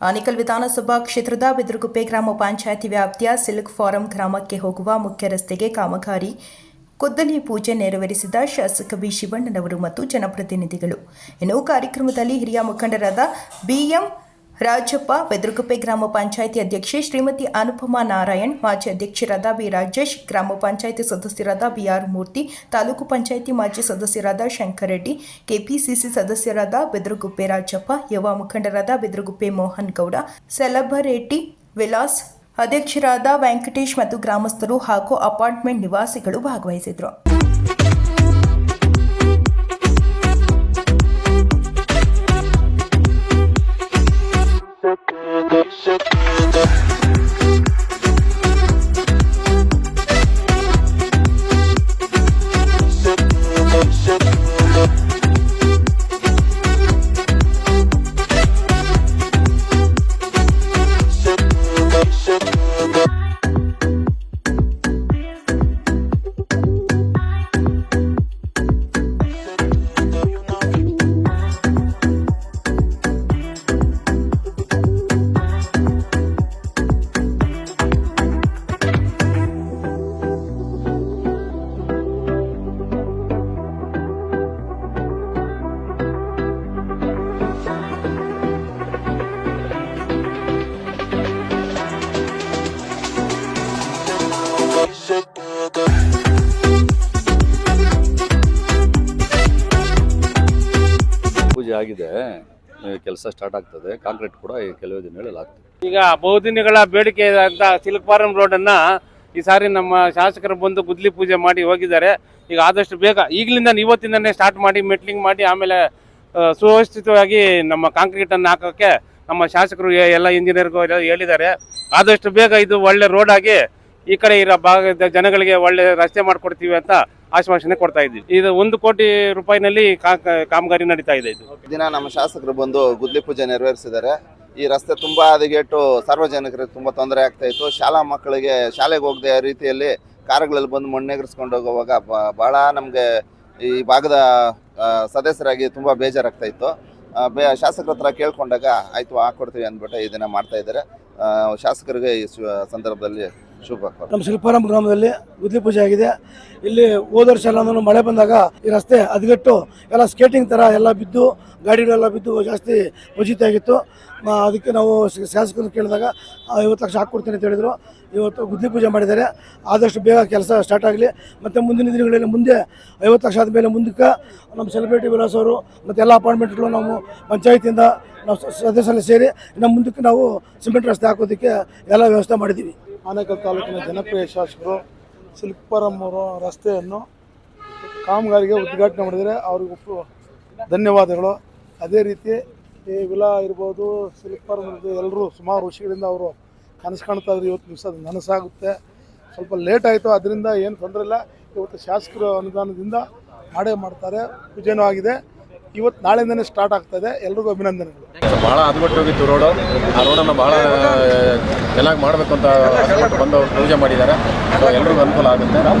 ಆನೇಕಲ್ ವಿಧಾನಸಭಾ ಕ್ಷೇತ್ರದ ಬಿದ್ರಗುಪ್ಪೆ ಗ್ರಾಮ ಪಂಚಾಯತಿ ವ್ಯಾಪ್ತಿಯ ಸಿಲ್ಕ್ ಫಾರಂ ಗ್ರಾಮಕ್ಕೆ ಹೋಗುವ ಮುಖ್ಯ ರಸ್ತೆಗೆ ಕಾಮಗಾರಿ, ಕುದ್ದಲಿ ಪೂಜೆ ನೆರವೇರಿಸಿದ ಶಾಸಕ ಬಿ ಶಿವಣ್ಣನವರು ಮತ್ತು ಜನಪ್ರತಿನಿಧಿಗಳು. ಇನ್ನು ಕಾರ್ಯಕ್ರಮದಲ್ಲಿ ಹಿರಿಯ ಮುಖಂಡರಾದ ಬಿಎಂ ರಾಜಪ್ಪ ಬೆದ್ರಗುಪ್ಪೆ ಗ್ರಾಮ ಪಂಚಾಯಿತಿ ಅಧ್ಯಕ್ಷೆ ಶ್ರೀಮತಿ ಅನುಪಮಾ ನಾರಾಯಣ್, ಮಾಜಿ ಅಧ್ಯಕ್ಷರಾದ ಬಿ ರಾಜೇಶ್, ಗ್ರಾಮ ಪಂಚಾಯಿತಿ ಸದಸ್ಯರಾದ ಬಿ ಆರ್ ಮೂರ್ತಿ, ತಾಲೂಕು ಪಂಚಾಯಿತಿ ಮಾಜಿ ಸದಸ್ಯರಾದ ಶಂಕರ್ ರೆಡ್ಡಿ ಕೆಪಿಸಿಸಿ ಸದಸ್ಯರಾದ ಬೆದ್ರಗುಪ್ಪೆ ರಾಜಪ್ಪ, ಯುವ ಮುಖಂಡರಾದ ಬೆದ್ರಗುಪ್ಪೆ ಮೋಹನ್ ಗೌಡ ಸೆಲಬರೆಡ್ಡಿ ವಿಲಾಸ್, ಅಧ್ಯಕ್ಷರಾದ ವೆಂಕಟೇಶ್ ಮತ್ತು ಗ್ರಾಮಸ್ಥರು ಹಾಗೂ ಅಪಾರ್ಟ್ಮೆಂಟ್ ನಿವಾಸಿಗಳು ಭಾಗವಹಿಸಿದರು ಪೂಜೆ ಆಗಿದೆ. ಕೆಲಸ ಸ್ಟಾರ್ಟ್ ಆಗ್ತದೆ. ಕಾಂಕ್ರೀಟ್ ಕೂಡ ಈ ಕೆಲವೇ ದಿನಗಳಲ್ಲಿ ಆಗ್ತದೆ. ಈಗ ಬಹುದಿನಗಳ ಬೇಡಿಕೆ ಅಂತ ಸಿಲ್ಕ್ ಫಾರಂ ರೋಡ್ ಅನ್ನ ಈ ಸಾರಿ ನಮ್ಮ ಶಾಸಕರು ಬಂದು ಗುದ್ಲಿ ಪೂಜೆ ಮಾಡಿ ಹೋಗಿದ್ದಾರೆ. ಈಗ ಆದಷ್ಟು ಬೇಗ ಈಗಲಿಂದ ಇವತ್ತಿಂದನೇ ಸ್ಟಾರ್ಟ್ ಮಾಡಿ, ಮೆಟ್ಲಿಂಗ್ ಮಾಡಿ, ಆಮೇಲೆ ಸುವ್ಯವಸ್ಥಿತವಾಗಿ ನಮ್ಮ ಕಾಂಕ್ರೀಟ್ ಅನ್ನು ಹಾಕೋಕ್ಕೆ ನಮ್ಮ ಶಾಸಕರು, ಎಲ್ಲ ಇಂಜಿನಿಯರ್ಗೂ ಹೇಳಿದ್ದಾರೆ. ಆದಷ್ಟು ಬೇಗ ಇದು ಒಳ್ಳೆ ರೋಡ್ ಆಗಿ ಈ ಕಡೆ ಇರೋ ಭಾಗದ ಜನಗಳಿಗೆ ಒಳ್ಳೆ ರಸ್ತೆ ಮಾಡಿಕೊಡ್ತೀವಿ ಅಂತ ಆಶ್ವಾಸನೆ ಕೊಡ್ತಾ ಇದ್ದೀವಿ ಇದು ಒಂದು ಕೋಟಿ ರೂಪಾಯಿನಲ್ಲಿ ಕಾಮಗಾರಿ ನಡೀತಾ ಇದೆ ಇದು. ದಿನ ನಮ್ಮ ಶಾಸಕರು ಬಂದು ಗುದ್ಲಿ ಪೂಜೆ ನೆರವೇರಿಸಿದ್ದಾರೆ. ಈ ರಸ್ತೆ ತುಂಬಾ ಹದಗೆಟ್ಟು ಸಾರ್ವಜನಿಕರಿಗೆ ತುಂಬಾ ತೊಂದರೆ ಆಗ್ತಾ ಇತ್ತು. ಶಾಲಾ ಮಕ್ಕಳಿಗೆ ಶಾಲೆಗೆ ಹೋಗದೆ ರೀತಿಯಲ್ಲಿ ಕಾರುಗಳಲ್ಲಿ ಬಂದು ಮಣ್ಣೆಗರಿಸ್ಕೊಂಡು ಹೋಗುವಾಗ ಬಹಳ ನಮಗೆ ಈ ಭಾಗದ ಸದಸ್ಯರಾಗಿ ತುಂಬಾ ಬೇಜಾರಾಗ್ತಾ ಇತ್ತು. ಶಾಸಕರ ಹತ್ರ ಕೇಳ್ಕೊಂಡಾಗ, ಆಯ್ತು ಹಾಕೊಡ್ತೀವಿ ಅಂದ್ಬಿಟ್ಟು ಈ ದಿನ ಮಾಡ್ತಾ ಇದ್ದಾರೆ. ಶಾಸಕರಿಗೆ ಈ ಸಂದರ್ಭದಲ್ಲಿ ಶುಭ ನಮ್ಮ ಶಿಲ್ಪಾರಾಮ ಗ್ರಾಮದಲ್ಲಿ ಗುದ್ಲಿ ಪೂಜೆ ಆಗಿದೆ. ಇಲ್ಲಿ ಹೋದ ವರ್ಷ ಎಲ್ಲ ಮಳೆ ಬಂದಾಗ ಈ ರಸ್ತೆ ಹದಗೆಟ್ಟು ಎಲ್ಲ ಸ್ಕೇಟಿಂಗ್ ಥರ ಎಲ್ಲ ಬಿದ್ದು ಗಾಡಿಗಳೆಲ್ಲ ಬಿದ್ದು ಜಾಸ್ತಿ ಆಗಿತ್ತು. ಅದಕ್ಕೆ ನಾವು ಶಾಸಕರು ಕೇಳಿದಾಗ ಐವತ್ತು ಲಕ್ಷ ಹಾಕ್ಕೊಡ್ತೀನಿ ಅಂತ ಹೇಳಿದರು. ಇವತ್ತು ಗುದ್ಲಿ ಪೂಜೆ ಮಾಡಿದ್ದಾರೆ. ಆದಷ್ಟು ಬೇಗ ಕೆಲಸ ಸ್ಟಾರ್ಟ್ ಆಗಲಿ. ಮತ್ತು ಮುಂದಿನ ದಿನಗಳಲ್ಲಿ ಮುಂದೆ ಐವತ್ತು ಲಕ್ಷ ಆದಮೇಲೆ ಮುಂದಕ್ಕೆ ನಮ್ಮ ಸೆಲೆಬ್ರಿಟಿ ವಿಲಾಸ್ ಅವರು ಮತ್ತು ಎಲ್ಲ ಅಪಾಯಿಂಟ್ಮೆಂಟ್ಗಳು ನಾವು ಪಂಚಾಯತಿಯಿಂದ ನಾವು ಸದಸ್ಯರಲ್ಲಿ ಸೇರಿ ಇನ್ನು ಮುಂದಕ್ಕೆ ನಾವು ಸಿಮೆಂಟ್ ರಸ್ತೆ ಹಾಕೋದಕ್ಕೆ ಎಲ್ಲ ವ್ಯವಸ್ಥೆ ಮಾಡಿದ್ದೀವಿ. ಆನೇಕಲ್ ತಾಲೂಕಿನ ಜನಪ್ರಿಯ ಶಾಸಕರು ಸಿಲ್ಕ್ಪರಂ ರಸ್ತೆಯನ್ನು ಕಾಮಗಾರಿಗೆ ಉದ್ಘಾಟನೆ ಮಾಡಿದರೆ ಅವ್ರಿಗೆ ಧನ್ಯವಾದಗಳು. ಅದೇ ರೀತಿ ಈ ವಿಲ ಇರ್ಬೋದು ಸಿಲ್ಕ್ಪರಂ ಎಲ್ಲರೂ ಸುಮಾರು ವರ್ಷಗಳಿಂದ ಅವರು ಕನಸು ಕಾಣ್ತಾ ಇದ್ರು. ಇವತ್ತು ದಿವಸ ಅದು ನನಸಾಗುತ್ತೆ. ಸ್ವಲ್ಪ ಲೇಟ್ ಆಯಿತು ಅದರಿಂದ ಏನು ತೊಂದರೆ ಇಲ್ಲ. ಇವತ್ತು ಶಾಸಕರ ಅನುದಾನದಿಂದ ಮಾಡೇ ಮಾಡ್ತಾರೆ. ಪೂಜೆನೂ ಆಗಿದೆ. ಇವತ್ತು ನಾಳೆಯಿಂದನೇ ಸ್ಟಾರ್ಟ್ ಆಗ್ತದೆ. ಎಲ್ರಿಗೂ ಅಭಿನಂದನೆಗಳು. ಭಾಳ ಹೋಗಿತ್ತು ರೋಡ್. ಆ ರೋಡನ್ನು ಬಹಳ ಚೆನ್ನಾಗಿ ಮಾಡಬೇಕು ಅಂತ ಬಂದು ಪೂಜೆ ಮಾಡಿದ್ದಾರೆ. ಸೊ, ಎಲ್ರಿಗೂ ಅನುಕೂಲ ಆಗುತ್ತೆ.